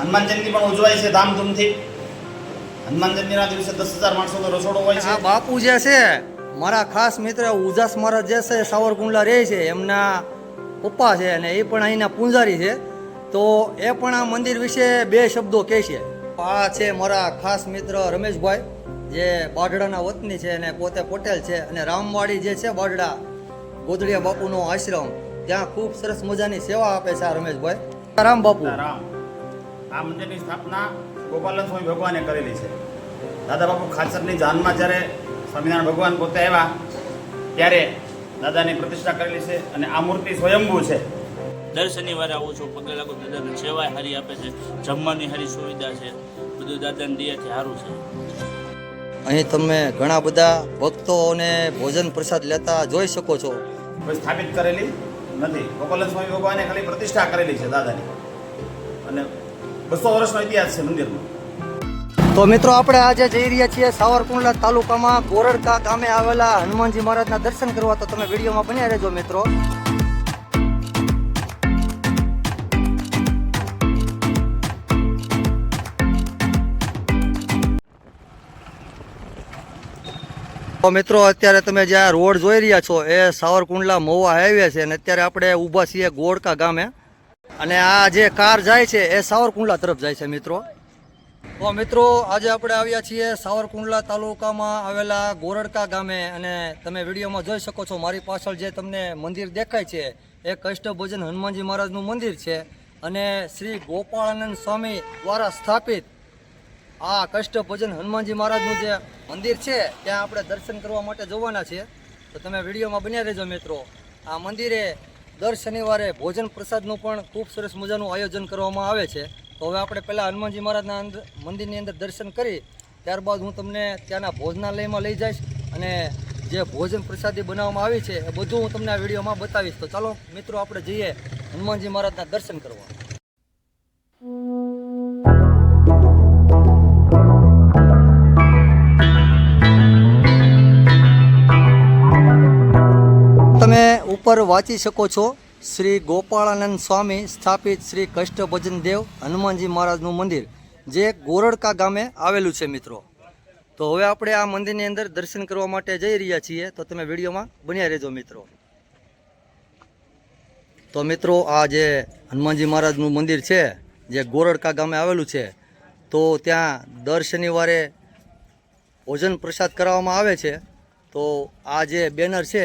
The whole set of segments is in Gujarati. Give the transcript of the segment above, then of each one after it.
હનુમાન જયંતિ પણ ઉજવાય છે ધામધૂમથી. હનુમાન જયંતિના દિવસે દસ હજાર માણસોનો રસોડો હોય છે. બાપુ જે છે મારા ખાસ મિત્ર ઉજાસ મહારાજ જે છે સાવરકુંડલા રહે છે એમના પપ્પા છે અને એ પણ અહીંના પૂંજારી છે. તો એ પણ આ મંદિર વિશે બે શબ્દો કહે છે. આ છે મારા ખાસ મિત્ર રમેશભાઈ જે બાઢડાના વતની છે અને પોતે પટેલ છે અને રામવાડી જે છે બાઢડા ગોદડિયા બાપુનો આશ્રમ. ત્યાં ખૂબ સરસ મજાની સેવા આપે છે આ રમેશભાઈ. રામ બાપુ. રામ. આ મંદિરની સ્થાપના ગોપાલન સ્વામી ભગવાને કરેલી છે. દાદા બાપુ ખાચરની જાનમાં જ્યારે સ્વામિનારાયણ ભગવાન પોતે આવ્યા ત્યારે દાદાની પ્રતિષ્ઠા કરેલી છે અને આ મૂર્તિ સ્વયંભૂ છે. દર શનિવારે આવું છું પગે લાગુ દાદાને સેવાય હારી આપે છે જમવાની હારી સુવિધા છે બધું દાદાની છે સારું છે. અહીં તમે ઘણા બધા ભક્તોને ભોજન પ્રસાદ લેતા જોઈ શકો છો. કોઈ સ્થાપિત કરેલી નથી. ગોપાલન સ્વામી ભગવાને ખાલી પ્રતિષ્ઠા કરેલી છે દાદાની. અને બસો વર્ષનો ઇતિહાસ છે મંદિરનો. તો મિત્રો, આપણે આજે જઈ રહ્યા છીએ સાવરકુંડલા તાલુકામાં ગોરડકા ગામે આવેલા હનુમાનજી મહારાજના દર્શન કરવા. તો તમે વિડીયોમાં બન્યા રહેજો મિત્રો. તો મિત્રો, અત્યારે તમે જે આ રોડ જોઈ રહ્યા છો, એ સાવરકુંડલા મહુવા હાઈવે છે અને અત્યારે આપણે ઊભા છીએ ગોરડકા ગામે. અને આ જે કાર જાય છે, એ સાવરકુંડલા તરફ જાય છે મિત્રો. તો મિત્રો, આજે આપણે આવ્યા છીએ સાવરકુંડલા તાલુકામાં આવેલા ગોરડકા ગામે અને તમે વિડીયોમાં જોઈ શકો છો, મારી પાછળ જે તમને મંદિર દેખાય છે, એ કષ્ટભોજન હનુમાનજી મહારાજનું મંદિર છે અને શ્રી ગોપાળાનંદ સ્વામી દ્વારા સ્થાપિત આ કષ્ટભોજન હનુમાનજી મહારાજનું જે મંદિર છે, ત્યાં આપણે દર્શન કરવા માટે જવાના છીએ. તો તમે વિડીયોમાં બન્યા રહેજો મિત્રો. આ મંદિરે દર શનિવારે ભોજન પ્રસાદનું પણ ખૂબ સરસ મજાનું આયોજન કરવામાં આવે છે. તો હવે આપણે પહેલાં હનુમાનજી મહારાજના અંદર મંદિરની અંદર દર્શન કરી, ત્યારબાદ હું તમને ત્યાંના ભોજનાલયમાં લઈ જઈશ અને જે ભોજન પ્રસાદી બનાવવામાં આવી છે એ બધું હું તમને આ વિડીયોમાં બતાવીશ. તો ચાલો મિત્રો, આપણે જઈએ હનુમાનજી મહારાજના દર્શન કરવા. ઉપર વાંચી શકો છો શ્રી ગોપાળાનંદ સ્વામી સ્થાપિત શ્રી કષ્ટભજન દેવ હનુમાનજી મહારાજનું મંદિર, જે ગોરડકા ગામે આવેલું છે મિત્રો. તો હવે આપણે આ મંદિરની અંદર દર્શન કરવા માટે જઈ રહ્યા છીએ, તો તમે વિડીયોમાં બન્યા રહેજો મિત્રો. તો મિત્રો, આ જે હનુમાનજી મહારાજનું મંદિર છે, જે ગોરડકા ગામે આવેલું છે, તો ત્યાં દર શનિવારે ભોજન પ્રસાદ કરાવવામાં આવે છે. તો આ જે બેનર છે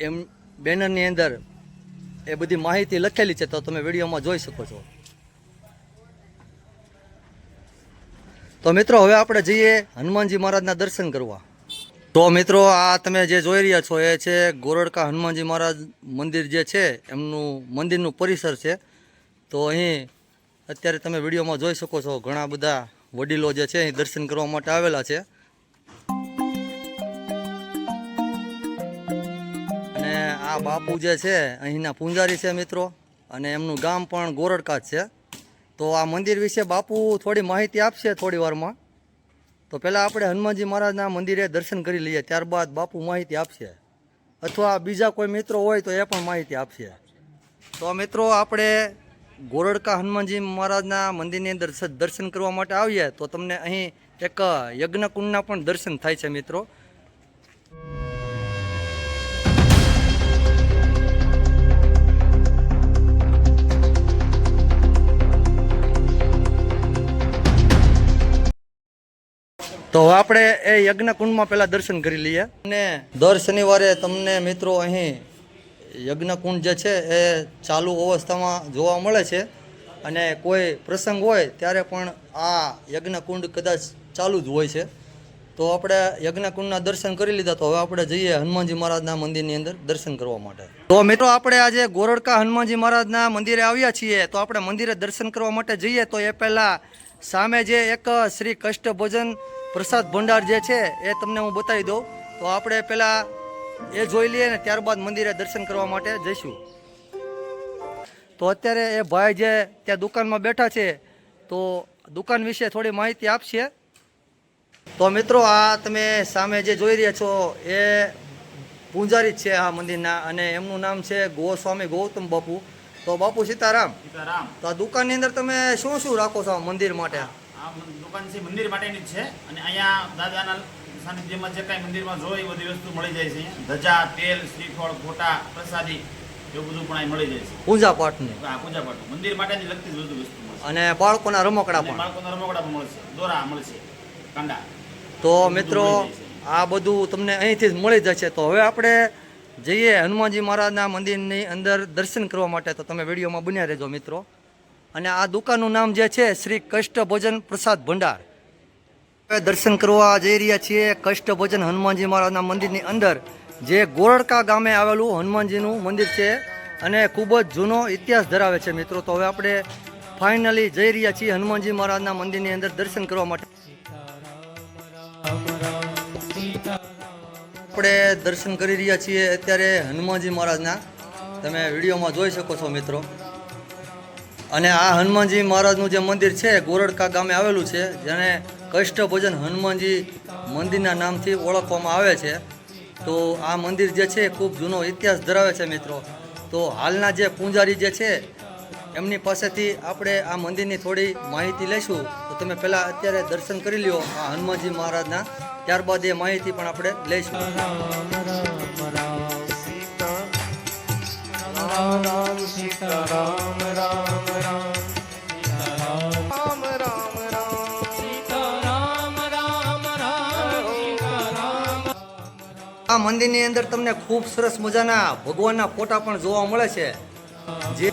એમ બેનરની અંદર એ બધી માહિતી લખેલી છે તો તમે વિડીયોમાં જોઈ શકો છો. તો મિત્રો, હવે આપણે જઈએ હનુમાનજી મહારાજના દર્શન કરવા. તો મિત્રો, આ તમે જે જોઈ રહ્યા છો એ છે ગોરડકા હનુમાનજી મહારાજ મંદિર જે છે, એમનું મંદિરનું પરિસર છે. તો અહીં અત્યારે તમે વિડીયોમાં જોઈ શકો છો ઘણા બધા વડીલો જે છે અહીં દર્શન કરવા માટે આવેલા છે. આ બાપુ જે છે, અહીંના પૂંજારી છે મિત્રો. અને એમનું ગામ પણ ગોરડકા જ છે. તો આ મંદિર વિશે બાપુ થોડી માહિતી આપશે થોડી વારમાં. તો પહેલાં આપણે હનુમાનજી મહારાજના મંદિરે દર્શન કરી લઈએ, ત્યારબાદ બાપુ માહિતી આપશે. અથવા બીજા કોઈ મિત્રો હોય તો એ પણ માહિતી આપશે. તો મિત્રો, આપણે ગોરડકા હનુમાનજી મહારાજના મંદિરની અંદર દર્શન કરવા માટે આવીએ, તો તમને અહીં એક યજ્ઞકુંડના પણ દર્શન થાય છે મિત્રો. તો આપણે એ યજ્ઞકુંડમાં પહેલાં દર્શન કરી લઈએ. અને દર શનિવારે તમને મિત્રો અહીં યજ્ઞકુંડ જે છે એ ચાલુ અવસ્થામાં જોવા મળે છે. અને કોઈ પ્રસંગ હોય ત્યારે પણ આ યજ્ઞકુંડ કદાચ ચાલુ જ હોય છે. તો આપણે યજ્ઞકુંડના દર્શન કરી લીધા તો હવે આપણે જઈએ હનુમાનજી મહારાજના મંદિરની અંદર દર્શન કરવા માટે. તો મિત્રો આપણે આજે ગોરડકા હનુમાનજી મહારાજના મંદિરે આવ્યા છીએ. તો આપણે મંદિરે દર્શન કરવા માટે જઈએ તો એ પહેલાં સામે જે એક શ્રી કષ્ટભોજન પ્રસાદ ભંડાર જે છે એ તમને હું બતાવી દઉં. તો આપણે પહેલાં એ જોઈ લઈએ ને ત્યારબાદ મંદિરે દર્શન કરવા માટે જઈશું. તો અત્યારે એ ભાઈ જે ત્યાં દુકાનમાં બેઠા છે તો દુકાન વિશે થોડી માહિતી આપશે. તો મિત્રો આ તમે સામે જે જોઈ રહ્યા છો એ પૂંજારી છે આ મંદિરના અને એમનું નામ છે ગોસ્વામી ગૌતમ બાપુ. તો બાપુ સીતારામ. સીતારામ. તો આ દુકાનની અંદર તમે શું શું રાખો છો આ મંદિર માટે? આ દુકાન છે મંદિર માટેની જ છે. અને અહીંયા દાદાના સાનિધ્યમાં જે કાંઈ મંદિરમાં જોઈએ એ બધી વસ્તુ મળી જાય છે અહીંયા. ધજા તેલ શ્રીફળ ફોટા પ્રસાદી એવું બધું પણ અહીં મળી જાય છે. પૂજા પાઠની. આ પૂજા પાઠ મંદિર માટેની લગતી જ બધું વસ્તુ મળશે અને બાળકોના રમકડા પણ. બાળકોના રમકડા પણ મળશે દોરા મળશે કાંડા. તો મિત્રો. આ બધું તમને અહીંથી જ મળી જશે. તો હવે આપણે જઈએ હનુમાનજી મહારાજના મંદિરની અંદર દર્શન કરવા માટે. તો તમે વિડીયોમાં બન્યા રહેજો મિત્રો. અને આ દુકાનનું નામ જે છે શ્રી કષ્ટ ભોજન પ્રસાદ ભંડાર. દર્શન કરવા જઈ રહ્યા છીએ કષ્ટ ભોજન હનુમાનજી મહારાજના મંદિરની અંદર. જે ગોરડકા ગામે આવેલું હનુમાનજીનું મંદિર છે અને ખૂબ જ જૂનો ઇતિહાસ ધરાવે છે મિત્રો. તો હવે આપણે ફાઇનલી જઈ રહ્યા છીએ હનુમાનજી મહારાજના મંદિરની અંદર દર્શન કરવા માટે. આપણે દર્શન કરી રહ્યા છીએ અત્યારે હનુમાનજી મહારાજના. તમે વિડીયોમાં જોઈ શકો છો મિત્રો. અને આ હનુમાનજી મહારાજનું જે મંદિર છે, ગોરડકા ગામે આવેલું છે, જેને કષ્ટભોજન હનુમાનજી મંદિરના નામથી ઓળખવામાં આવે છે. તો આ મંદિર જે છે ખૂબ જૂનો ઇતિહાસ ધરાવે છે મિત્રો. તો હાલના જે પૂંજારી જે છે, એમની પાસેથી આપણે આ મંદિરની થોડી માહિતી લઈશું. તો તમે પહેલાં અત્યારે દર્શન કરી લ્યો આ હનુમાનજી મહારાજના. ત્યારબાદ એ માહિતી પણ આપણે લઈશું. આ મંદિરની અંદર તમને ખૂબ સરસ મજાના ભગવાનના ફોટા પણ જોવા મળે છે. જે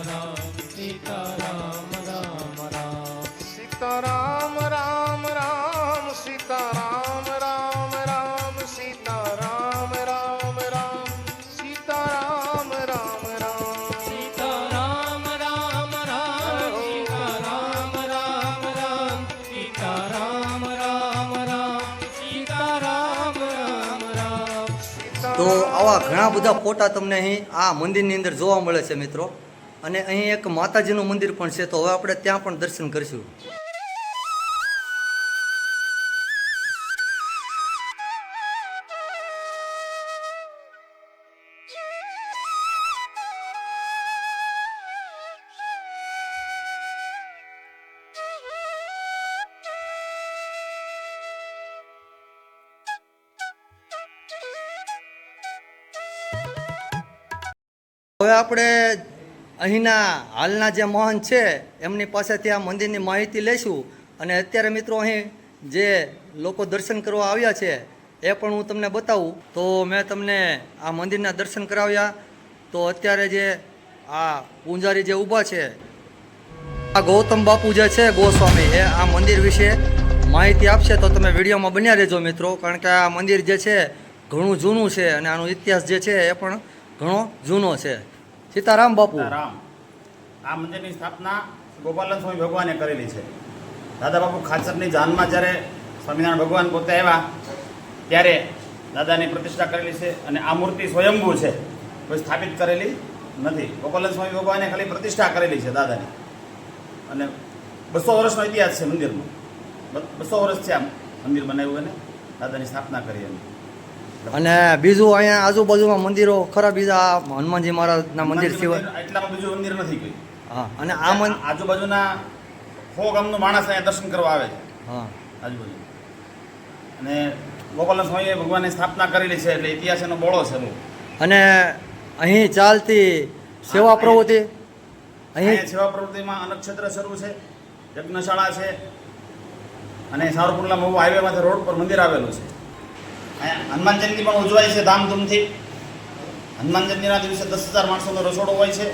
તો આવા ઘણા બધા ફોટા તમને અહીં આ મંદિરની અંદર જોવા મળે છે મિત્રો. અને અહીં એક માતાજીનું મંદિર પણ છે, તો હવે આપણે ત્યાં પણ દર્શન કરીશું. હવે આપણે અહીંના હાલના જે મહંત છે, એમની પાસેથી આ મંદિરની માહિતી લઈશું. અને અત્યારે મિત્રો અહીં જે લોકો દર્શન કરવા આવ્યા છે, એ પણ હું તમને બતાવું. તો મેં તમને આ મંદિરના દર્શન કરાવ્યા. તો અત્યારે જે આ પૂંજારી જે ઊભા છે, આ ગૌતમ બાપુ જે છે, ગોસ્વામી, એ આ મંદિર વિશે માહિતી આપશે. તો તમે વિડીયોમાં બન્યા રહેજો મિત્રો, કારણ કે આ મંદિર જે છે, ઘણું જૂનું છે અને આનો ઇતિહાસ જે છે, એ પણ ઘણો જૂનો છે. સીતારામ બાપુ. રામ આ મંદિરની સ્થાપના ગોપાલન સ્વામી ભગવાને કરેલી છે. દાદા બાપુ ખાચરની જાનમાં જ્યારે સ્વામિનારાયણ ભગવાન પોતે આવ્યા, ત્યારે દાદાની પ્રતિષ્ઠા કરેલી છે અને આ મૂર્તિ સ્વયંભૂ છે, કોઈ સ્થાપિત કરેલી નથી. ગોપાલન સ્વામી ભગવાને ખાલી પ્રતિષ્ઠા કરેલી છે દાદાની. અને બસો વર્ષનો ઇતિહાસ છે મંદિરનો. બસો વર્ષ છે આ મંદિર બનાવ્યું અને દાદાની સ્થાપના કરી એમ. અને બીજું અહીંયા આજુબાજુમાં મંદિરો ખરા બીજા હનુમાનજી મહારાજના મંદિર સિવાય. એટલામાં બીજું મંદિર નથી કોઈ. હા અને આ મન આજુબાજુના સો ગામનો માણસ અહીંયા દર્શન કરવા આવે છે. હા. આજુબાજુ. અને ગોપાલન સ્વામીએ ભગવાનની સ્થાપના કરેલી છે એટલે ઇતિહાસ એનો બોળો છે બહુ. અને અહીં ચાલતી સેવા પ્રવૃત્તિ? અહીં સેવા પ્રવૃત્તિમાં અનક્ષેત્ર શરૂ છે યજ્ઞશાળા છે અને સાવરકુંડલા બહુ હાઈવેમાંથી રોડ પર મંદિર આવેલું છે. હનુમાન જયંતિ પણ ઉજવાય છે ધામધૂમથી. હનુમાન જયંતિના દિવસે દસ હજાર માણસોનો રસોડો હોય છે.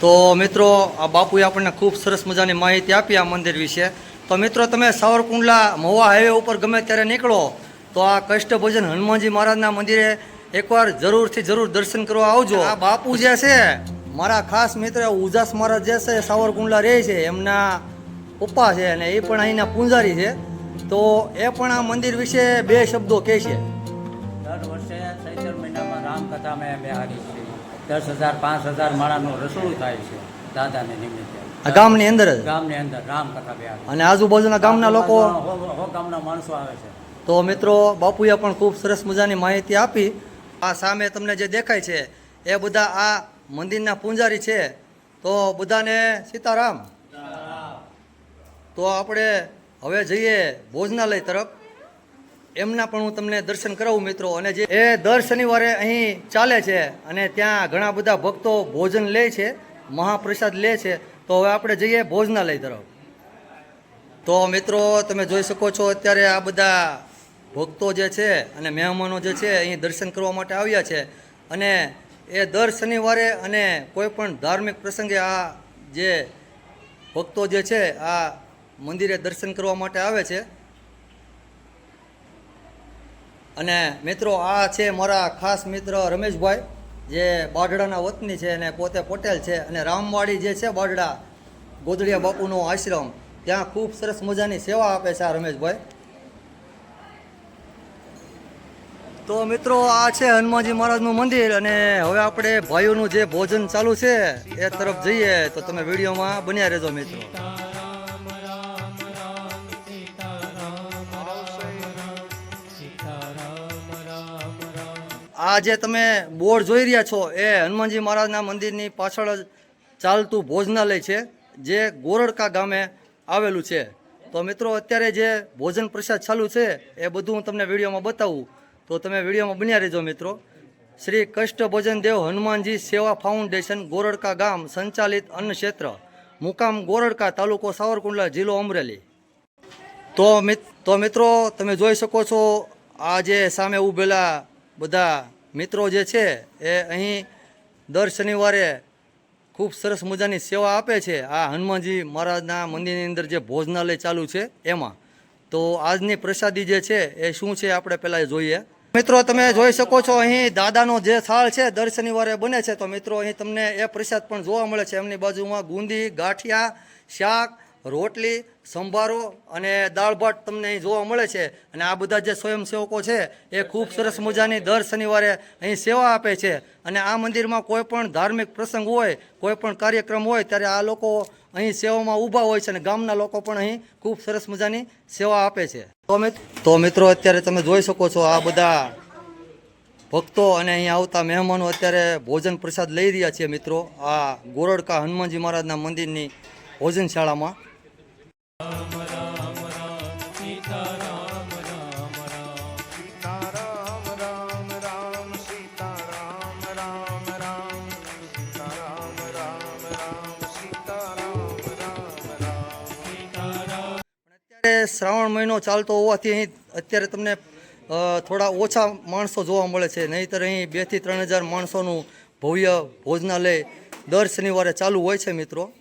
તો મિત્રો આ બાપુએ આપણને ખૂબ સરસ મજાની માહિતી આપી આ મંદિર વિશે. તો મિત્રો તમે સાવરકુંડલા મહુવા હાઈવે ઉપર ગમે ત્યારે નીકળો તો આ કષ્ટભોજન હનુમાનજી મહારાજના મંદિરે એકવાર જરૂરથી જરૂર દર્શન કરવા આવજો. આ બાપુ જે છે મારા ખાસ મિત્ર ઉજાસ મહારાજ જે છે સાવરકુંડલા રહે છે. એમના પપ્પા છે અને એ પણ અહીંના પૂંજારી છે. તો એ પણ આ મંદિર વિશે બે શબ્દો કહે છે. દર વર્ષે ચૈત્ર મહિનામાં રામકથા મેં બેહારી છે. દસ હજાર પાંચ હજાર માળાનું રસોડું થાય છે દાદાને નિમિત્તે. આ ગામની અંદર જ? ગામની અંદર રામકથા બેહારી અને આજુબાજુના ગામના લોકો? હો ગામના માણસો આવે છે. તો મિત્રો બાપુએ પણ ખૂબ સરસ મજાની માહિતી આપી. આ સામે તમને જે દેખાય છે એ બધા આ મંદિરના પૂંજારી છે. તો બધાને સીતારામ. તો આપણે હવે જઈએ ભોજનાલય તરફ. એમના પણ હું તમને દર્શન કરાવું મિત્રો. અને જે એ દર શનિવારે અહીં ચાલે છે અને ત્યાં ઘણા બધા ભક્તો ભોજન લે છે, મહાપ્રસાદ લે છે. તો હવે આપણે જઈએ ભોજનાલય તરફ. તો મિત્રો, તમે જોઈ શકો છો અત્યારે આ બધા ભક્તો જે છે અને મહેમાનો જે છે અહીં દર્શન કરવા માટે આવ્યા છે. અને એ દર શનિવારે અને કોઈ પણ ધાર્મિક પ્રસંગે આ જે ભક્તો જે છે, આ મંદિરે દર્શન કરવા માટે આવે છે. અને મિત્રો, આ છે મારા ખાસ મિત્ર રમેશભાઈ, જે બાઢડાના વતની છે અને પોતે પટેલ છે. અને રામવાડી જે છે બાઢડા ગોદડિયા બાપુનો આશ્રમ, ત્યાં ખૂબ સરસ મજાની સેવા આપે છે આ રમેશભાઈ. તો મિત્રો, આ છે હનુમાનજી મહારાજનું મંદિર અને હવે આપણે ભાઈઓનું જે ભોજન ચાલુ છે એ તરફ જઈએ. તો તમે વિડીયોમાં બન્યા રહેજો મિત્રો. આ જે તમે બોર્ડ જોઈ રહ્યા છો, એ હનુમાનજી મહારાજના મંદિરની પાછળ જ ચાલતું ભોજનાલય છે, જે ગોરડકા ગામે આવેલું છે. તો મિત્રો, અત્યારે જે ભોજન પ્રસાદ ચાલુ છે, એ બધું હું તમને વિડીયોમાં બતાવું. તો તમે વિડીયોમાં બન્યા રહેજો મિત્રો. શ્રી કષ્ટ ભોજન દેવ હનુમાનજી સેવા ફાઉન્ડેશન ગોરડકા ગામ સંચાલિત અન્ન ક્ષેત્ર, મુકામ ગોરડકા તાલુકો સાવરકુંડલા જિલ્લો અમરેલી. તો તો મિત્રો, તમે જોઈ શકો છો, આ જે સામે ઊભેલા બધા મિત્રો જે છે, એ અહીં દર શનિવારે ખૂબ સરસ મજાની સેવા આપે છે. આ હનુમાનજી મહારાજના મંદિરની અંદર જે ભોજનાલય ચાલુ છે એમાં. તો આજની પ્રસાદી જે છે, એ શું છે આપણે પહેલાં જોઈએ. મિત્રો, તમે જોઈ શકો છો અહીં દાદાનો જે થાળ છે, દર શનિવારે બને છે. તો મિત્રો, અહીં તમને એ પ્રસાદ પણ જોવા મળે છે. એમની બાજુમાં ગુંદી, ગાંઠિયા, શાક રોટલી, સંભારો અને દાળ ભાત તમને અહીં જોવા મળે છે. અને આ બધા જે સ્વયંસેવકો છે, એ ખૂબ સરસ મજાની દર શનિવારે અહીં સેવા આપે છે. અને આ મંદિરમાં કોઈ પણ ધાર્મિક પ્રસંગ હોય, કોઈ પણ કાર્યક્રમ હોય, ત્યારે આ લોકો અહીં સેવામાં ઊભા હોય છે અને ગામના લોકો પણ અહીં ખૂબ સરસ મજાની સેવા આપે છે. તો મિત- તો મિત્રો, અત્યારે તમે જોઈ શકો છો આ બધા ભક્તો અને અહીં આવતા મહેમાનો અત્યારે ભોજન પ્રસાદ લઈ રહ્યા છે મિત્રો. આ ગોરડકા હનુમાનજી મહારાજના મંદિરની ભોજનશાળામાં. શ્રાવણ મહિનો ચાલતો હોવાથી અહીં અત્યારે તમને થોડા ઓછા માણસો જોવા મળે છે. નહીંતર અહીં બેથી ત્રણ હજાર માણસોનું ભવ્ય ભોજનાલય દર શનિવારે ચાલુ હોય છે મિત્રો.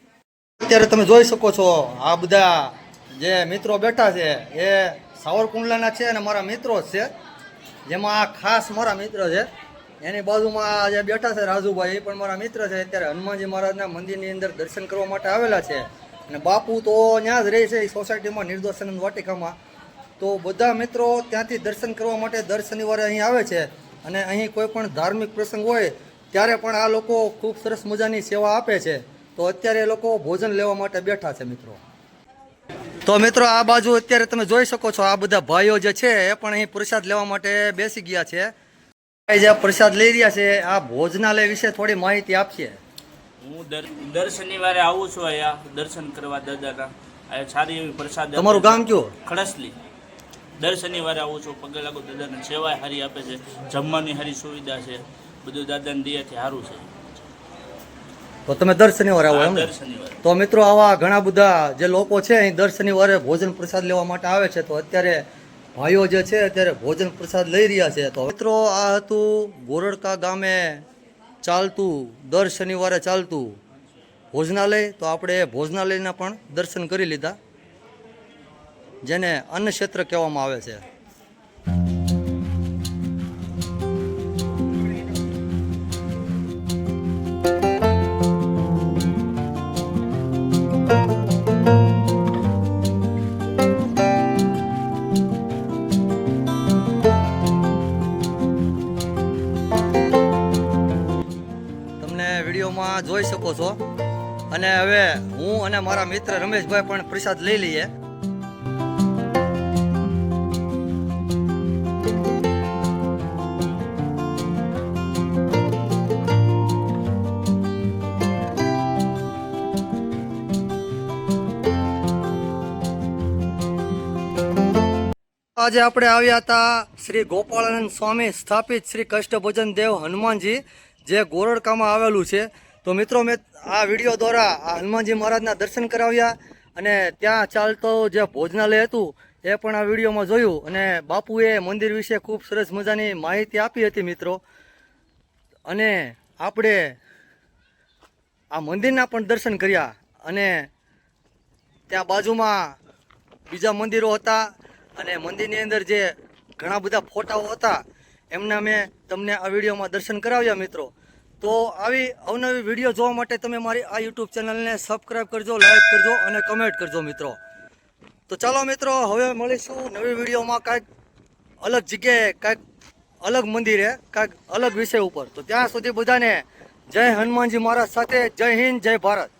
અત્યારે તમે જોઈ શકો છો, આ બધા જે મિત્રો બેઠા છે, એ સાવરકુંડલાના છે અને મારા મિત્રો છે. જેમાં આ ખાસ મારા મિત્ર છે. એની બાજુમાં જે બેઠા છે રાજુભાઈ, એ પણ મારા મિત્ર છે. અત્યારે હનુમાનજી મહારાજના મંદિરની અંદર દર્શન કરવા માટે આવેલા છે. અને બાપુ તો ત્યાં જ રહે છે એ સોસાયટીમાં નિર્દોષાનંદ વાટિકામાં. તો બધા મિત્રો ત્યાંથી દર્શન કરવા માટે દર શનિવારે અહીં આવે છે. અને અહીં કોઈ પણ ધાર્મિક પ્રસંગ હોય, ત્યારે પણ આ લોકો ખૂબ સરસ મજાની સેવા આપે છે. તો અત્યારે એ લોકો ભોજન લેવા માટે બેઠા છે મિત્રો. તો મિત્રો આ બાજુ અત્યારે તમે જોઈ શકો છો આ બધા ભાઈઓ જે છે એ પણ અહીં પ્રસાદ લેવા માટે બેસી ગયા છે. જે પ્રસાદ લઈ રહ્યા છે આ ભોજનાલય વિશે થોડી માહિતી આપશે હું દર શનિવારે આવું છું અહીંયા દર્શન કરવા દાદાના. સારી એવી પ્રસાદ તમારું ગામ કયું? ખડસલી. દર શનિવારે આવું છું પગે લાગુ દાદાને સેવાય હારી આપે છે. જમવાની હારી સુવિધા છે. બધું દાદાની દયાથી સારું છે. તો તમે દર શનિવારે આવો એમ તો મિત્રો આવા ઘણા બધા જે લોકો છે અહીં દર શનિવારે ભોજન પ્રસાદ લેવા માટે આવે છે તો અત્યારે ભાઈઓ જે છે અત્યારે ભોજન પ્રસાદ લઈ રહ્યા છે. તો મિત્રો આ હતું ગોરડકા ગામે ચાલતું દર શનિવારે ચાલતું ભોજનાલય. તો આપણે ભોજનાલયના પણ દર્શન કરી લીધા જેને અન્ન ક્ષેત્ર કહેવામાં આવે છે. વિડીયોમાં જોઈ શકો છો. અને હવે હું અને મારા મિત્ર રમેશભાઈ પણ પ્રસાદ લઈ લઈએ. આજે આપણે આવ્યા હતા શ્રી ગોપાળાનંદ સ્વામી સ્થાપિત શ્રી કષ્ટભોજન દેવ હનુમાનજી જે ગોરડકામાં આવેલું છે. તો મિત્રો, મેં આ વીડિયો દ્વારા આ હનુમાનજી મહારાજના દર્શન કરાવ્યા અને ત્યાં ચાલતો જે ભોજનાલય હતું, એ પણ આ વિડીયોમાં જોયું અને બાપુએ મંદિર વિશે ખૂબ સરસ મજાની માહિતી આપી હતી મિત્રો. અને આપણે આ મંદિરના પણ દર્શન કર્યા અને ત્યાં બાજુમાં બીજા મંદિરો હતા અને મંદિરની અંદર જે ઘણા બધા ફોટાઓ હતા એમના મેં તમને આ વિડીયોમાં દર્શન કરાવ્યા મિત્રો. તો આવી અવનવી વીડિયો જોવા માટે તમે મારી આ યુટ્યુબ ચેનલને સબસ્ક્રાઈબ કરજો, લાઈક કરજો અને કમેન્ટ કરજો મિત્રો. તો ચાલો મિત્રો, હવે મળીશું નવી વિડીયોમાં કાંઈક અલગ જગ્યાએ, કાંઈક અલગ મંદિરે, કાંઈક અલગ વિષય ઉપર. તો ત્યાં સુધી બધાને જય હનુમાનજી મહારાજ સાથે જય હિન્દ, જય ભારત.